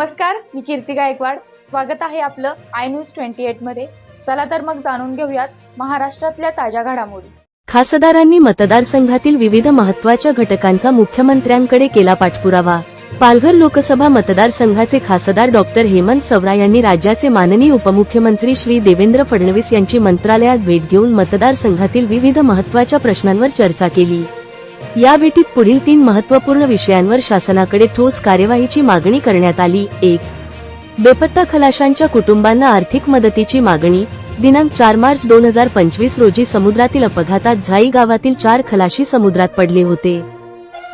नमस्कार मी कीर्ती गायकवाड. स्वागत आहे आपलं आय न्यूज ट्वेंटी एटमध्ये. चला तर मग जाणून घेऊयात महाराष्ट्रातल्या ताज्या घडामोडी. खासदारांनी मतदारसंघातील विविध महत्त्वाच्या घटकांचा मुख्यमंत्र्यांकडे केला पाठपुरावा. पालघर लोकसभा मतदारसंघाचे खासदार डॉक्टर हेमंत सवरा यांनी राज्याचे माननीय उपमुख्यमंत्री श्री देवेंद्र फडणवीस यांची मंत्रालयात भेट घेऊन मतदारसंघातील विविध महत्त्वाच्या प्रश्नांवर चर्चा केली. या भेटीत पुढील तीन महत्त्वपूर्ण विषयांवर शासनाकडे ठोस कार्यवाहीची मागणी करण्यात आली. एक बेपत्ता खलाशांच्या कुटुंबांना आर्थिक मदतीची मागणी. दिनांक चार मार्च दोन हजार पंचवीस रोजी समुद्रातील अपघातात झाई गावातील चार खलाशी समुद्रात पडले होते.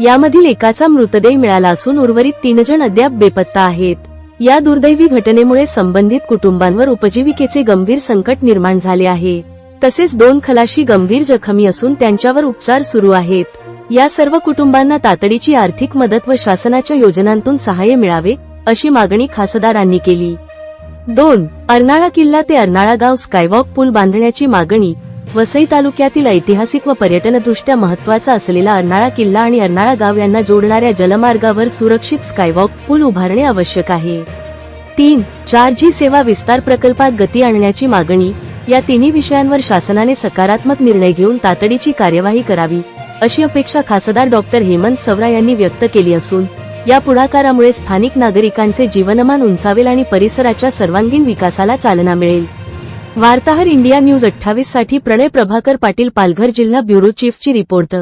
यामधील एकाचा मृतदेह मिळाला असून उर्वरित तीन जण अद्याप बेपत्ता आहेत. या दुर्दैवी घटनेमुळे संबंधित कुटुंबांवर उपजीविकेचे गंभीर संकट निर्माण झाले आहे. तसेच दोन खलाशी गंभीर जखमी असून त्यांच्यावर उपचार सुरू आहेत. या सर्व कुटुंबांना तातडीची आर्थिक मदत व शासनाच्या योजनांतून सहाय्य मिळावे अशी मागणी खासदारांनी केली. दोन अर्नाळा किल्ला ते अर्नाळा गाव स्कायवॉक पूल बांधण्याची मागणी वसई तालुक्यातील ऐतिहासिक व पर्यटनदृष्ट्या महत्त्वाचा असलेला अर्नाळा किल्ला आणि अर्नाळा गाव यांना जोडणाऱ्या जलमार्गावर सुरक्षित स्कायवॉक पूल उभारणे आवश्यक आहे. तीन चार जी सेवा विस्तार प्रकल्पात गती आणण्याची मागणी या तिन्ही विषयांवर शासनाने सकारात्मक निर्णय घेऊन तातडीची कार्यवाही करावी अशी अपेक्षा खासदार डॉक्टर हेमंत सवरा यांनी व्यक्त केली असून या पुढाकारामुळे स्थानिक नागरिकांचे जीवनमान उंचावेल आणि परिसराच्या सर्वांगीण विकासाला चालना मिळेल. वार्ताहर इंडिया न्यूज अठ्ठावीससाठी प्रणय प्रभाकर पाटील पालघर जिल्हा ब्युरो चीफची रिपोर्ट